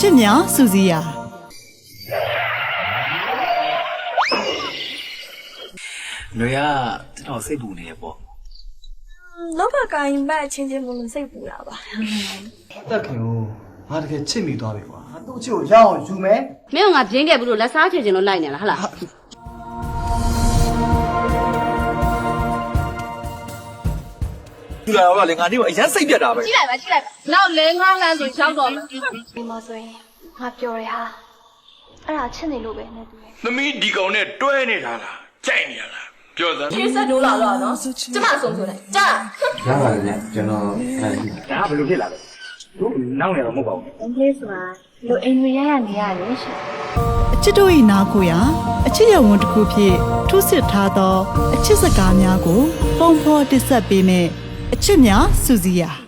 ချစ်များစူစီယာຫນွေကကျွန်တော်စိတ်ပူနေရပေါ့လောကကိုင်းဘက်အချင်းချင်းမလို့စိတ်ပူတာပါတက်ခင်ကိုငါတကယ်ချစ်မိသွားပြီကွာသူ့ချစ်ကိုရအောင်ယူမယ်မင်းကငါပြင်းခဲ့ဘူးလို့လက်စားချေချင်လို့လိုက်နေလားဟဟလား သူလာတော့လေငါနေကအရန်စိတ်ပြတ်တာပဲကြည့်လိုက်ပါကြည့်လိုက်ပါနောက်လဲငါးလမ်းဆိုရှောက်တော့မယ်ဒီမှာဆိုရင်ငါပြောရဟာအဲ့ဒါချစ်နေလို့ပဲနဲ့တူတယ်သမီးဒီကောင်နဲ့တွဲနေတာလားကြိုက်နေရလားပြောစမ်းရှင်းဆက်လို့လာတော့နော်ကျမဆုံးဆိုလိုက်ကြာရပါတယ်ဗျကျွန်တော်အဲ့ဒီဒါကဘယ်လိုဖြစ်လာလဲတို့နောက်နေတော့မဟုတ်ပါဘူးအင်္ဂလိပ်ဆိုတာလူအိမ်တွေရရနေရတယ်ရှင်အချစ်တို့၏နာကိုရာအချစ်ရဝန်တစ်ခုဖြင့်ထုစစ်ထားသော အချစ်စကားများကို ပုံဖော်တစ်ဆက်ပေးမယ် အချစ်များစူစီယာ